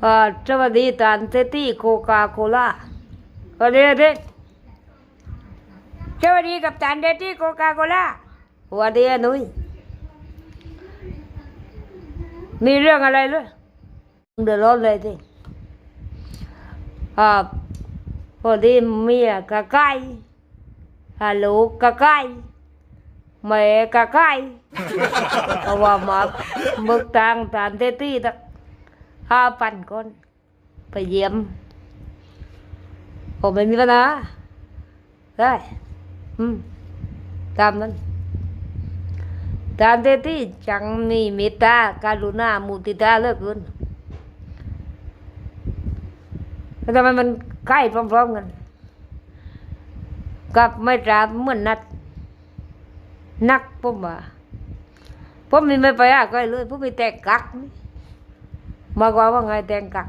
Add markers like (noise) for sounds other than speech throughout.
เอ่อสวัสดีตานเตตี้โคคาโคล่าสวัสดีเด็กสวัสดีกับตานเตตี้โคคาโคล่าสวัสดีอะหนุ้ยมีเรื่องอะไรเลยเดือดร้อนเลยสิอ่าพอดีเมียกะไก่ฮัลโหลกะไก่แม่กะไก่เพราะว่ามาเบิกตังตานเตตี้ตัก ห้าพันคนไปเยี่ยมผมไม่มีปัญหาได้ตามนั้นตามเตที่จังมีเมตตาการุณามุติตาเลิกเกินแล้วทำไมมันใกล้พร้อมๆกัน กับไม่ตราบเหมือนนัด นักผมว่าผมมีไม่ไปอะก็เลยผมมีแต่กักนี่ มากกว่าว่าไงแตงกัก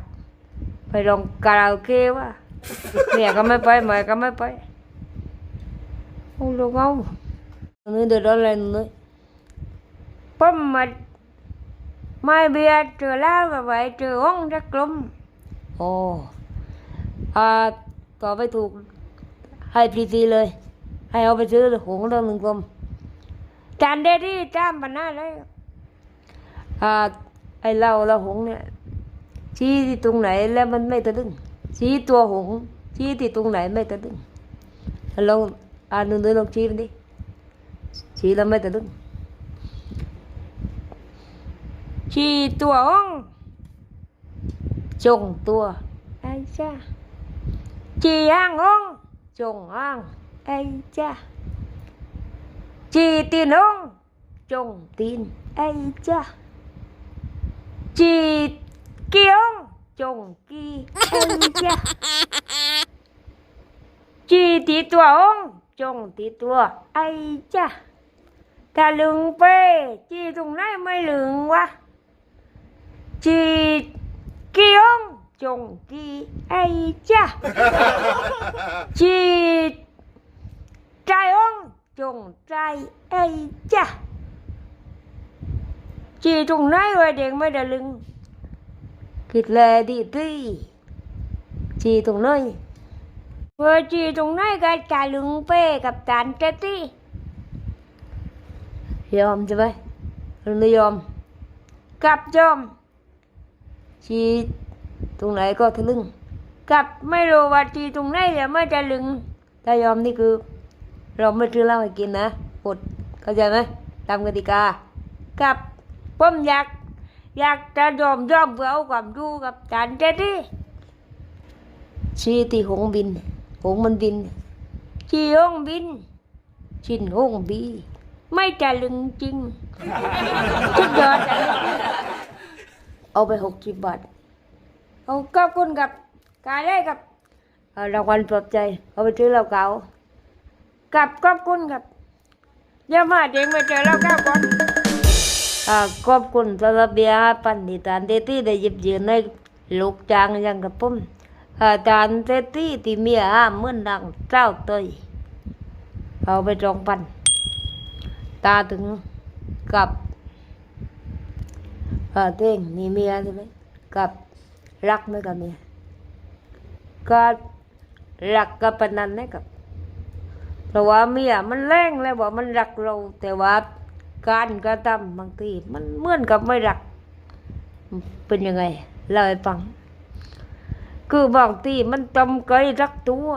ไปลองคาราโอเกะว่าเมียก็ไม่ไปแม่ก็ไม่ไปโอ้ลูกเอานี่เดือดร้อนอะไรนี่ผมมาไม่เบียร์เจอแล้วก็ไปเจอห้องรักลมโอ้อ่าต่อไปถูกให้พีซีเลย ให้เอาไปซื้อหงส์เรื่องหนึ่งกลมจานเดดี้จ้ามปันหน้าเลยอ่า ไอเราเราหงส์เนี่ยชี้ที่ตรงไหนแล้วมันไม่ตะลึงชี้ตัวหงส์ชี้ที่ตรงไหนไม่ตะลึงลองอ่านหนึ่งๆลองชี้มันดิชี้แล้วไม่ตะลึงชี้ตัวหงส์จงตัวไอ้จ้าชี้หางหงส์จงหางไอ้จ้าชี้ตีนหงส์จงตีนไอ้จ้า chị kiếng chồng kỳ anh cha. Chị tí tua ông chồng tí tua ai cha. Ta lưng phê chị thùng này mới lưng quá chị kiếng chồng kỳ ai cha. (laughs) Chị ตรงไหนว้เด็กไม่ได้ลึงคิดแลดีตีจีตรงไหนเมื่อจีตรงไหนก็จะลึงเป้กับจานเจตี้ยอมใช่ไหมหรือไม่ยอมกลับยอมจีตรงไหนก็ทะลึงกลับไม่รู้ว่าจีตรงไหนจะไม่จะลึงถ้ายอมนี่คือ เราไม่ซื้อเหล้าให้กินนะกดเข้าใจไหมตามกติกากลับ ผมอยากอยากจะยอมยอมเพื่อเอาความรู้กับจานเจดีชีที่หงบิน หงมันบิน ชีหงบิน ชินหงบี ไม่จะลึงจริงชุดยอดอันนี้เอาไปหกสิบบาท เอาขอบคุณกับกายได้กับเอ่อรางวัลปลอบใจ เอาไปซื้อเหล้าเก่ากับขอบคุณกับอย่ามาเด็กมาเจอเหล้าเก่าก่อนอ่า ขอบคุณสำหรับเบียร์ห้าพันที่ตานเตตี้ได้ยิบยืนในลูกจางยังกับผมอ่าตานเตตี้ที่เมียห้าเมื่อนังเจ้าเตยเอาไปจองพัน ตาถึงกับอ่าเต้งมีเมียใช่ไหมกับรักไหมกับเมียก็รักกับปนนันนะครับเพราะว่าเมียมันแรงแล้วว่ามันรักเราแต่ว่า การกระทำบางทีมันเหมือนกับไม่รัก เป็นยังไงเล่าให้ฟัง คือบางทีมันจำเคยรักตัว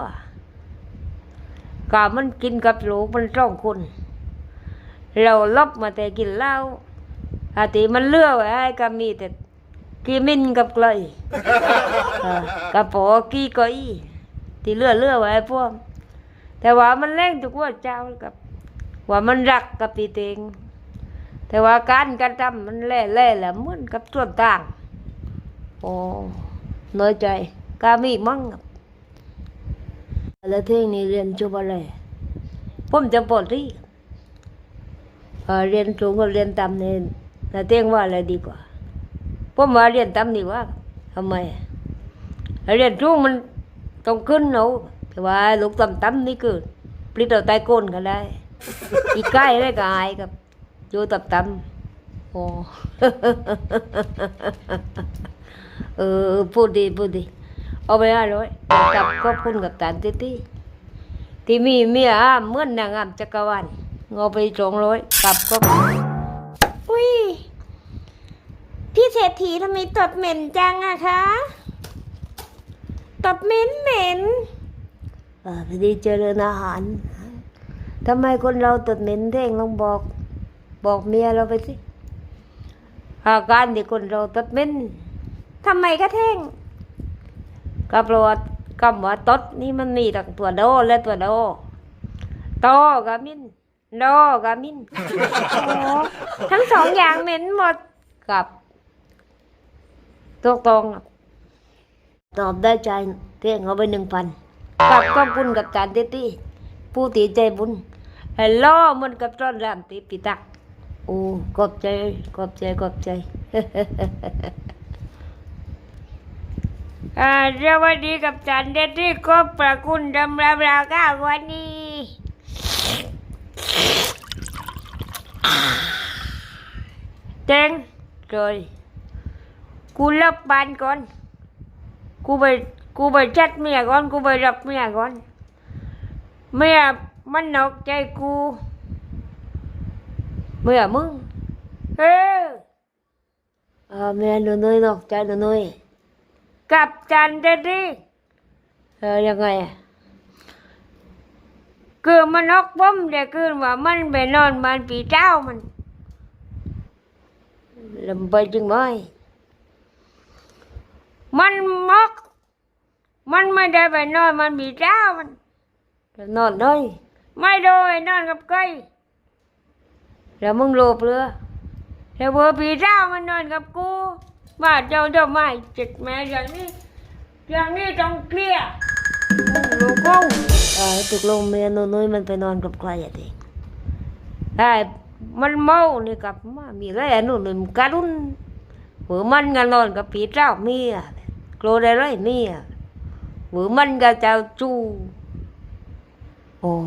กามันกินกับลูกมันสองคน เราลบมาแต่กินเหล้าอาทิมันเลือกไว้ให้ก็มีแต่กีมินกับเกลยเออกับปอกี้ก้อยที่เลือกเลือกไว้ให้พวก แต่ว่ามันแรงทุกว่าเจ้ากับ ว่ามันรักกับตีเตง แต่ว่าการกระทำมันแล่แล่แหละเหมือนกับส่วนต่าง โอ้น้อยใจกามีมั่งครับแล้วเที่ยงนี้เรียนจบอะไรผมจะปลดที่เอ่อเรียนสูงกับเรียนต่ำเนี่ยแต่เที่ยงว่าอะไรดีกว่าผมว่าเรียนต่ำดีกว่าทำไมเรียนสูงมันต้องขึ้นเอาแต่ว่าลูกต่ำๆนี่คือปลิดเอาใต้ก้นก็ได้ อีกใกล้ได้ก็อายกับ อยู่ตับตำโอ้เออพูดดีพูดดีเอาไปห้าร้อยกับขอบคุณกับตานติตีที่มีเมียอ้ามเหมื่อนนางงามจักรวาลเอาไปสองร้อยกับขอบคุณอุ้ยพี่เศรษฐีทำไมตดเหม็นจังอะคะตดเหม็นเหม็นเออพอดีเจริญอาหารทำไมคนเราตดเหม็นเท่งลองบอก บอกเมียเราไปสิอาการที่คนเราตัดเม็นทำไมคะเท่งก็เพราะว่าคำว่าตดนี่มันมีทั้งตัวโดและตัวโดโตกับมินโดกับมินทั้งสองอย่างเหม็นหมดกับตกตรงครับตอบได้ใจเที่ยงเอาไปหนึ่งพันกับขอบคุณกับจานเตตี้ผู้ตีใจบุญฮัลโหลมันกับต้อนรามตีปิตัก โอ้ขอบใจขอบใจขอบใจอ่าสวัสดีกับจานเตตี้ก็ประคุณดำราราก้าวันนี้เต็ง rồi กูเลิกบ้านก่อน กูไปกูไปจัดเมียก่อน กูไปรับเมียก่อน เมียมันนอกใจกู เมียมึงเออเออเมียหนูนุ้ยนอกใจหนูนุ้ยกับจันเดดีเออยังไงคือมันนอกป้มแต่คือว่ามันไปนอนบ้านปีเจ้ามันลำไปจึงไหมมันมอก มันไม่ได้ไปนอนมันมีเจ้ามันนอนด้วยไม่โดยนอนกับใคร แล้วมึงโลภเรือแล้วเบอร์ปีเจ้ามันนอนกับกูมาเจ้าเจ้าไม่จิตแม่อย่างนี้อย่างนี้ต้องเคลียร์มึงรู้กูเออตกลงเมียน้อยมันไปนอนกับใครอะทีได้มันเมานี่กับมามีอะไรอันนู้นมันการุน vừa mình ngà lòn cái phía trao mía cô đây rồi mía vừa mình gà chào chu ồ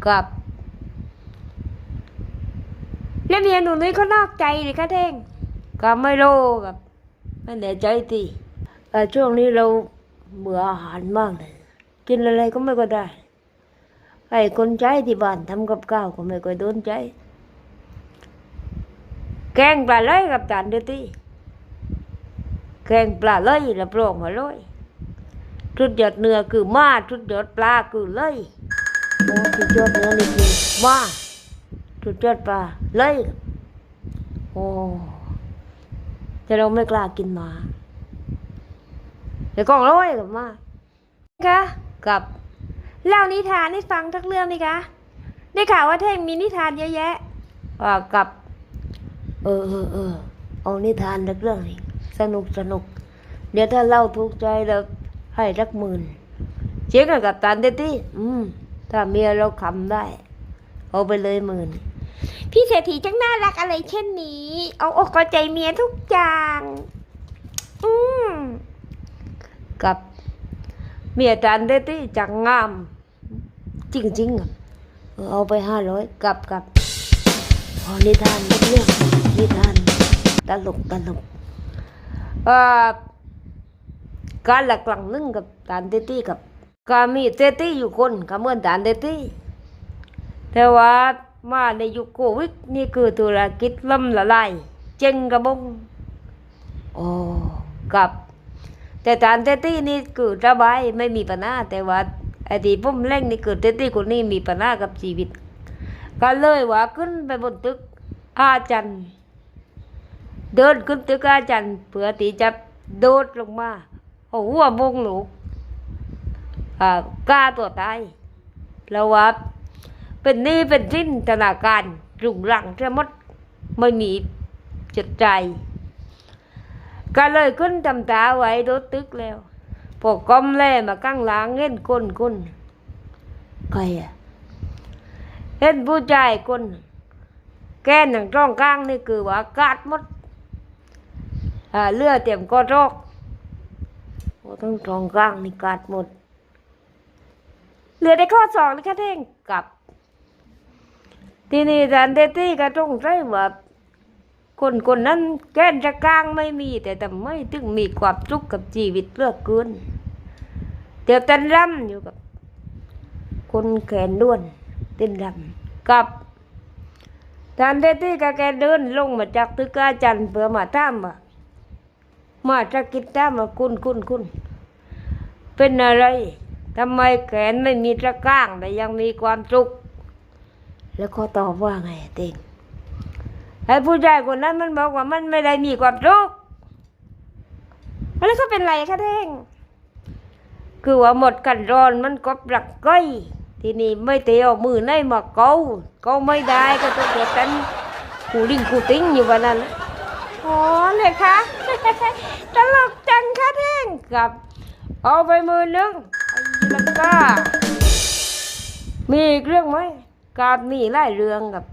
gặp แล้วเมียหนูนุ้ยเขานอกใจเลยคะเท่งก็ไม่รู้กับไม่แน่ใจทีแต่ช่วงนี้เราเบื่ออาหารมากเลย กินอะไรก็ไม่ก็ได้ไอ้คนใช้ที่บ้านทำกับข้าวก็ไม่ค่อยโดนใจ แกงปลาไหลกับจานเดียวทีแกงปลาไหลรับรองอร่อยชุดยอดเนื้อคือมาชุดยอดปลาคือเลยโอ้ชุดยอดเนื้อนี่คือมา ชุดยอดปลาเลยโอ้แต่เราไม่กล้ากินหมาแต่กล้องร้อยกับมาคะกับเล่านิทานให้ฟังทักเรื่องนี่คะได้ข่าวว่าเท่งมีนิทานเยอะแยะอ่ากับ เออเออเออเอานิทานสักเรื่องนึงสนุกสนุก เดี๋ยวถ้าเล่าถูกใจเราให้สักหมื่นเช็คกับตันเต้ที่อืมถ้าเมียเราคำได้ เอาไปเลยหมื่น พี่เศรษฐีจังน่ารักอะไรเช่นนี้ เอาอกเอาใจเมียทุกอย่าง อืมกับเมียตันเต้ที่จังงาม จริงๆเออเอาไปห้าร้อยกับกับพอนิทานเรื่องนิทานตลกตลกเอ่อการหลักหลังนึงกับตานเตตี้กับก็มีเตตี้อยู่คนก็เมือนตานเตตี้แต่ว่า มาในยุคโควิดนี่คือธุรกิจล่มละลายเจ๊งกระบงโอ้กับ แต่ตานเตตี้นี่คือสบายไม่มีปัญหาแต่ว่าไอ้ที่ผมเล่งนี่คือเตตี้คนนี้มีปัญหากับชีวิต ก็เลยว่าขึ้นไปบนตึกอาจันทร์เดินขึ้นตึกอาจันทร์เพื่อที่จะโดดลงมาโอ้หัวมงลูกอ่ากล้าตัวตายแล้วว่า เป็นนี้เป็นสิ้นธนาคารรุงรังจะมดไม่มีจิตใจ ก็เลยขึ้นทำตาไว้โดตึกแล้วพอก้มแล่มากั้งหล้างเห็นคนคนใครอะเห็นผู้ชายคนแกนหนังจ้องกลางนี่คือว่ากาดหมดเลือดเต็มก็รอกโอ้ทั้งตรงกลางนี่กัดหมด เหลือได้ข้อสองนะคะเท่งกับ ที่นี่ดันเดตี้ก็ต้องใช้ว่าคนคนนั้นแก้นจะกลางไม่มี แต่ทำไมถึงมีความสุขกับชีวิตเลือกเกินเดี๋ยวเต้นรำอยู่กับ คนแขนด้วนเต้นรำกับทานเทที่กแกเดินลงมาจากตึกอาจันทร์เพื่อมาท่ามว่ามาจะกินท่ามาคุณคุณคุณเป็นอะไรทำไมแขนไม่มีตะก้างแต่ยังมีความสุข แล้วเขาตอบว่าไงเต้งไอ้ผู้ชายคนนั้นมันบอกว่ามันไม่ได้มีความสุขแล้วเขาเป็นไรคะเท่งคือว่าหมดกันร้อนมันก็ปลักก้อยทีนี้ไม่เตะเอามือในมาเกากาไม่ได้ก็ต้องเกิดกันกูลิงกูติ้งอยู่วันนั้นอ๋อเลยคะตลกจังคะเท่งกับเอาไปมือหนึงไอ้ลังกามีอีกเรื่องไหม การมีหลายเรื่องกับ